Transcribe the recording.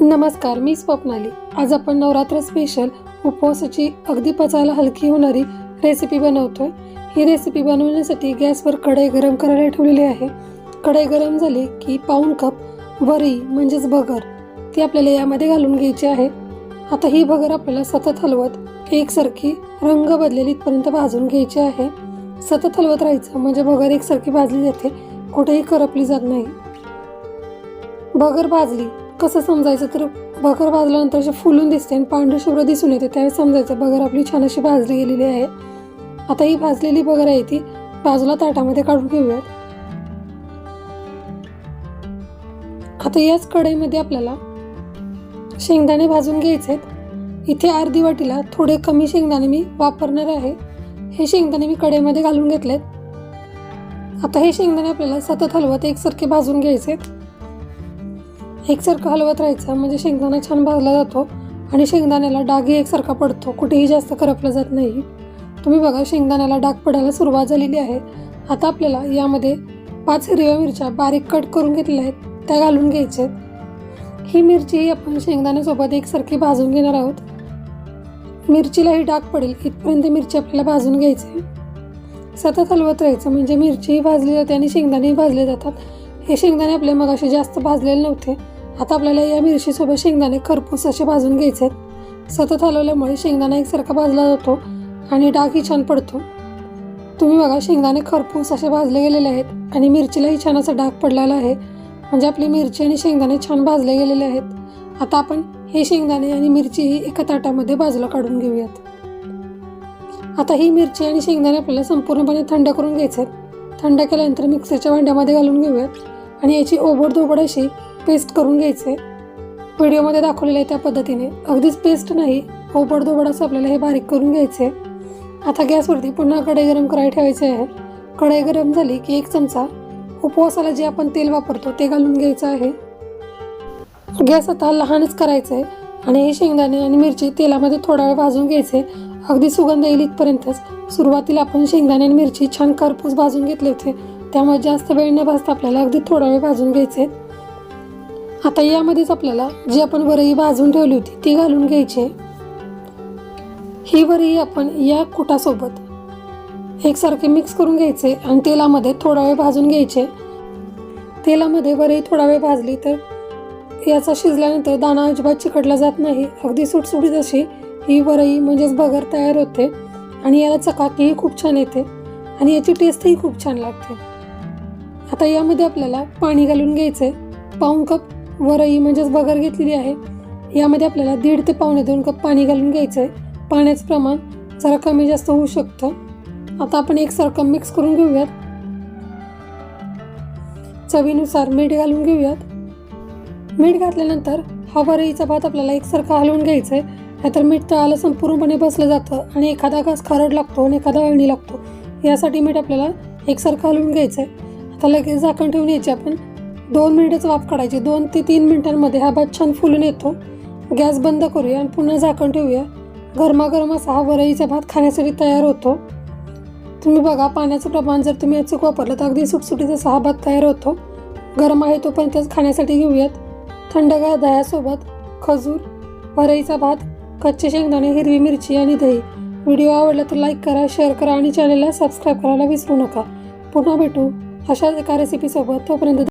नमस्कार मी स्वप्नाली. आज आपण नवरात्र स्पेशल उपवासाची अगदी पचायला हलकी होणारी रेसिपी बनवतोय. ही रेसिपी बनवण्यासाठी गॅसवर कढई गरम करायला ठेवलेली आहे. कढई गरम झाली की पाऊण कप वरी म्हणजेच भगर ती आपल्याला यामध्ये घालून घ्यायची आहे. आता ही भगर आपल्याला सतत हलवत एकसारखी रंग बदलेली इथपर्यंत भाजून घ्यायची आहे. सतत हलवत राहायचं म्हणजे भगर एकसारखी भाजली जाते. कुठेही करपली जात नाही. भगर भाजली कसं समजायचं तर भगर भाजल्यानंतर अशी फुलून दिसते आणि पांढरशुभ्र दिसून येते. त्यावेळेस समजायचं भगर आपली छान अशी भाजली गेलेली आहे. आता ही भाजलेली भगर आहे ती. बाजूला ताटामध्ये काढून घेऊयात. आता याच कढईमध्ये आपल्याला शेंगदाणे भाजून घ्यायचे आहेत. इथे अर्धी वाटीला थोडे कमी शेंगदाणे मी वापरणार आहे. हे शेंगदाणे मी कढईमध्ये घालून घेतलेत. आता हे शेंगदाणे आपल्याला सतत हलवत एकसारखे भाजून घ्यायचे आहेत. एकसारखं हलवत राहायचं म्हणजे शेंगदाणा छान भाजला जातो आणि शेंगदाण्याला डागही एकसारखा पडतो कुठेही जास्त करपलं जात नाही. तुम्ही बघा शेंगदाण्याला डाग पडायला सुरुवात झालेली आहे. आता आपल्याला यामध्ये पाच हिरव्या मिरच्या बारीक कट करून घेतल्या आहेत त्या घालून घ्यायच्या आहेत. ही मिरची आपण शेंगदाण्यासोबत एकसारखी भाजून घेणार आहोत. मिरचीलाही डाग पडेल इथपर्यंत मिरची आपल्याला भाजून घ्यायची. सतत हलवत राहायचं म्हणजे मिरचीही भाजली जाते आणि शेंगदाणेही भाजले जातात. हे शेंगदाणे आपले मग असे जास्त भाजलेले नव्हते. आता आपल्याला या मिरचीसोबत शेंगदाणे खरपूस असे भाजून घ्यायचे आहेत. सतत हलवल्यामुळे शेंगदाणा एकसारखा भाजला जातो आणि डागही छान पडतो. तुम्ही बघा शेंगदाणे खरपूस असे भाजले गेलेले आहेत आणि मिरचीलाही छान असा डाग पडलेला आहे. म्हणजे आपली मिरची आणि शेंगदाणे छान भाजले गेलेले आहेत. आता आपण हे शेंगदाणे आणि मिरची एका ताटामध्ये बाजूला काढून घेऊयात. आता ही मिरची आणि शेंगदाणे आपल्याला संपूर्णपणे थंड करून घ्यायचे आहेत. थंड केल्यानंतर मिक्सरच्या भांड्यामध्ये घालून घेऊयात आणि याची ओबडधोबड अशी पेस्ट करून घ्यायचे. व्हिडिओमध्ये दाखवलेलं आहे त्या पद्धतीने. अगदीच पेस्ट नाही ओबडधोबड असं आपल्याला हे बारीक करून घ्यायचे. आता गॅसवरती पुन्हा कढई गरम करायला ठेवायचे आहे. कढई गरम झाली की एक चमचा उपवासाला जे आपण तेल वापरतो ते घालून घ्यायचं आहे. गॅस आता लहानच करायचं आहे आणि हे शेंगदाणे आणि मिरची तेलामध्ये थोडा वेळ भाजून घ्यायचे. अगदी सुगंध येईल इथपर्यंतच. सुरुवातीला आपण शेंगदाणे आणि मिरची छान करपूस भाजून घेतले होते. त्यामुळे जास्त वेळ न भाजता आपल्याला अगदी थोडा वेळ भाजून घ्यायचे. आता यामध्येच आपल्याला जी आपण वरई भाजून ठेवली होती ती घालून घ्यायची ही वरई आपण या कुटासोबत एकसारखे मिक्स करून घ्यायचे आणि तेलामध्ये थोडा वेळ भाजून घ्यायचे तेलामध्ये वरई थोडा वेळ भाजली तर याचा शिजल्यानंतर दाणा अजिबात चिकटला जात नाही. अगदी सुटसुटीत अशी ही वरई म्हणजेच बगर तयार होते आणि याला चकाकीही खूप छान येते आणि याची टेस्टही खूप छान लागते. आता यामध्ये आपल्याला पाणी घालून घ्यायचे पाऊण कप वरई म्हणजेच बगर घेतलेली आहे. यामध्ये आपल्याला दीड ते पावणे दोन कप पाणी घालून घ्यायचं आहे पाण्याचं प्रमाण जरा कमी जास्त होऊ शकतं. आता आपण एकसारखं मिक्स करून घेऊयात. चवीनुसार मीठ घालून घेऊयात. मीठ घातल्यानंतर हा वरईचा भात आपल्याला एकसारखा हलवून घ्यायचा आहे नाहीतर मीठ तळाला संपूर्णपणे बसलं जातं आणि एखादा घास खारड लागतो आणि एखादा अळणी लागतो. यासाठी मीठ आपल्याला एकसारखं हलवून घ्यायचं आहे आता लगेच झाकण ठेवून यायचे आपण. दोन मिनिटच वाफ काढायची. दोन ते तीन मिनिटांमध्ये हा भात छान फुलून येतो. गॅस बंद करूया आणि पुन्हा झाकण ठेवूया. गरमागरम असा हा वरईचा भात खाण्यासाठी तयार होतो. तुम्ही बघा पाण्याचं प्रमाण जर तुम्ही अचूक वापरलं तर अगदी सुटसुटीचा सहा भात तयार होतो. गरम आहे तोपर्यंतच खाण्यासाठी घेऊयात. थंडगार दह्यासोबत खजूर वरईचा भात कच्चे शेंगदाणे हिरवी मिरची आणि दही. व्हिडिओ आवडला तर लाईक करा शेअर करा आणि चॅनलला सबस्क्राईब करायला विसरू नका. पुन्हा भेटू अशाच एका रेसिपीसोबत तोपर्यंत